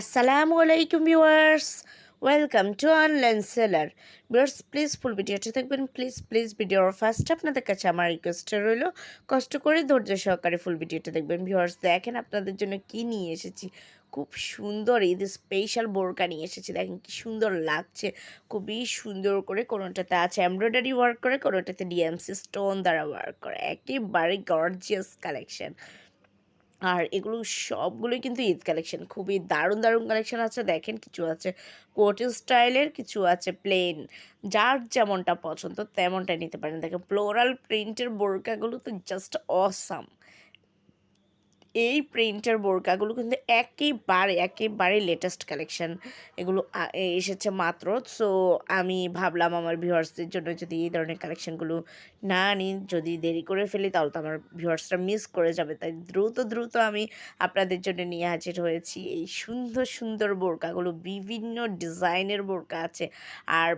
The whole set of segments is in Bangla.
আসসালামু আলাইকুম viewers welcome to online seller viewers please full ভিডিওটি দেখবেন প্লিজ প্লিজ ভিডিওর ফার্স্ট আপনাদের কাছে আমার রিকোয়েস্ট রইল, কষ্ট করে ধৈর্য সহকারে ফুল ভিডিওটা দেখবেন। ভিউয়ার্স দেখেন আপনাদের জন্য কি নিয়ে এসেছি। খুব সুন্দর ঈদ স্পেশাল বোরকা নিয়ে এসেছি। দেখেন কি সুন্দর লাগছে। খুবই সুন্দর করে কোনোটাতে আছে এমব্রয়ডারি ওয়ার্ক করে, কোনোটাতে ডিএমসি স্টোন দ্বারা ওয়ার্ক করে। একেবারে গর্জিয়াস কালেকশন আর এগুলো সবগুলোই কিন্তু ঈদ কালেকশন খুবই দারুণ দারুণ কালেকশন আছে। দেখেন কিছু আছে কোট স্টাইলের কিছু আছে প্লেন যার যেমনটা পছন্দ তেমনটা নিতে পারেন। দেখেন ফ্লোরাল প্রিন্টের বোরকাগুলো তো জাস্ট অসাম এই প্রিন্টের বোরকাগুলো কিন্তু একেবারে একেবারে লেটেস্ট কালেকশন এগুলো এসেছে মাত্র। সো আমি ভাবলাম আমার ভিউয়ার্সদের জন্য যদি এই ধরনের কালেকশনগুলো না আনি, যদি দেরি করে ফেলি, তাহলে তো আমার ভিউয়ার্সরা মিস করে যাবে। তাই দ্রুত দ্রুত আমি আপনাদের জন্য নিয়ে হাজির হয়েছি। এই সুন্দর সুন্দর বোরকাগুলো, বিভিন্ন ডিজাইনের বোরকা আছে। আর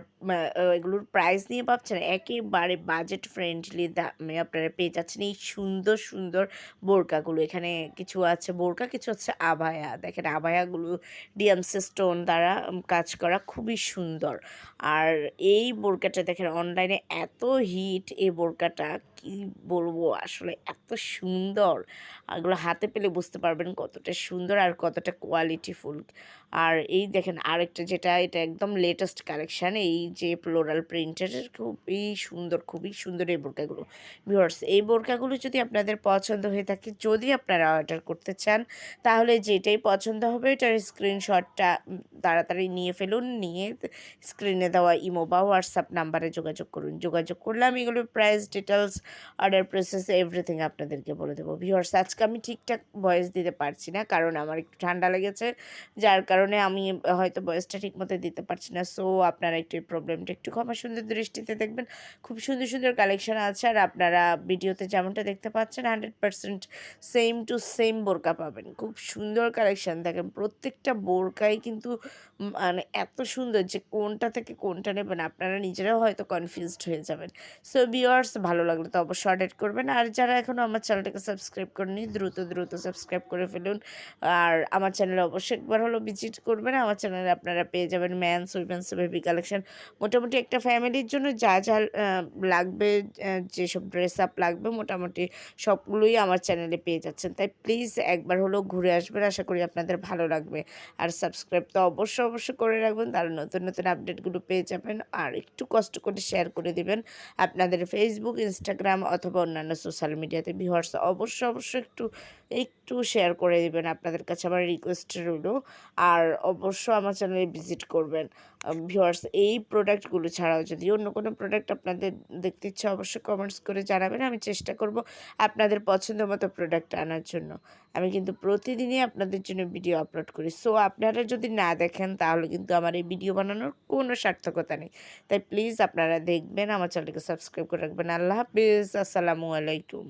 এগুলোর প্রাইস নিয়ে ভাবছেন, একেবারে বাজেট ফ্রেন্ডলি দামে আপনারা পেয়ে যাচ্ছেন এই সুন্দর সুন্দর বোরকাগুলো। এখানে কিছু আছে, বোরকা, কিছু আছে আবায়া দেখেন আবায়াগুলো ডিএমসি স্টোন দ্বারা কাজ করা খুবই সুন্দর। আর এই বোরকাটা দেখেন, অনলাইনে এত হিট এই বোরকাটা, কি বলব আসলে, এত সুন্দর। এগুলো হাতে পেলে বুঝতে পারবেন কতটা সুন্দর আর কতটা কোয়ালিটিফুল আর এই দেখেন আরেকটা যেটা, এটা একদম লেটেস্ট কালেকশান এই যে ফ্লোরাল প্রিন্টের খুবই সুন্দর খুবই সুন্দর এই বোরকাগুলো। ভিউয়ার্স এই বোরকাগুলো যদি আপনাদের পছন্দ হয়ে থাকে, যদি আপনারা অর্ডার করতে চান, তাহলে যেটাই পছন্দ হবে, এটার স্ক্রিনশটটা তাড়াতাড়ি নিয়ে ফেলুন, নিয়ে স্ক্রিনে দেওয়া ইমো বা হোয়াটসঅ্যাপ নাম্বারে যোগাযোগ করুন। যোগাযোগ করলে আমি এগুলোর price details order process everything আপনাদেরকে বলে দেবো। ভিউয়ার্স আজকে আমি ঠিকঠাক ভয়েস দিতে পারছি না, কারণ আমার একটু ঠান্ডা লেগেছে, যার কারণে আমি হয়তো বয়সটা ঠিক মতো দিতে পারছি না। সো আপনারা একটু প্রবলেমটা একটু ক্ষমা সুন্দর দৃষ্টিতে দেখবেন। খুব সুন্দর সুন্দর কালেকশন আছে আর আপনারা ভিডিওতে যেমনটা দেখতে পাচ্ছেন hundred percent same to same বোরকা পাবেন। খুব সুন্দর কালেকশন দেখেন প্রত্যেকটা বোরকাই কিন্তু মানে এত সুন্দর যে কোনটা থেকে কোনটা নেবেন, আপনারা নিজেরাও হয়তো কনফিউজড হয়ে যাবেন। সো ভিউয়ার্স ভালো লাগলে তো অবশ্যই অর্ডার করবেন। আর যারা এখনও আমার চ্যানেলটাকে সাবস্ক্রাইব করেনি দ্রুত দ্রুত সাবস্ক্রাইব করে ফেলুন। আর আমার চ্যানেলে অবশ্যই একবার হলো ভিজিট করবেন। আমার চ্যানেলে আপনারা পেয়ে যাবেন ম্যানস উইমেন্স বেবি কালেকশন মোটামুটি একটা ফ্যামিলির জন্য যা যা লাগবে যেসব ড্রেস আপ লাগবে, মোটামুটি সবগুলোই আমার চ্যানেলে পেয়ে যাচ্ছেন। তাই প্লিজ একবার হলেও ঘুরে আসবেন। আশা করি আপনাদের ভালো লাগবে। আর সাবস্ক্রাইব তো অবশ্যই অবশ্যই করে রাখবেন। তাহলে নতুন নতুন আপডেটগুলো পেয়ে যাবেন। আর একটু কষ্ট করে শেয়ার করে দেবেন আপনাদের ফেসবুক ইনস্টাগ্রাম অথবা অন্যান্য সোশ্যাল মিডিয়াতে ভিউয়ার্স অবশ্যই অবশ্যই একটু একটু শেয়ার করে দেবেন। আপনাদের কাছে আমার রিকোয়েস্ট রইল। আর অবশ্য আমার চ্যানেলে ভিজিট করবেন। ভিউয়ার্স এই প্রোডাক্টগুলো ছাড়াও যদি অন্য কোনো প্রোডাক্ট আপনাদের দেখতে ইচ্ছে অবশ্যই কমেন্টস করে জানাবেন। আমি চেষ্টা করব আপনাদের পছন্দ মতো প্রোডাক্ট আনার জন্য। আমি কিন্তু প্রতিদিনই আপনাদের জন্য ভিডিও আপলোড করি। সো আপনারা যদি না দেখেন, তাহলে কিন্তু আমার এই ভিডিও বানানোর কোনো সার্থকতা নেই। তাই প্লিজ আপনারা দেখবেন, আমার চ্যানেলকে সাবস্ক্রাইব করে রাখবেন। আল্লাহ হাফিজ। আসসালামু আলাইকুম।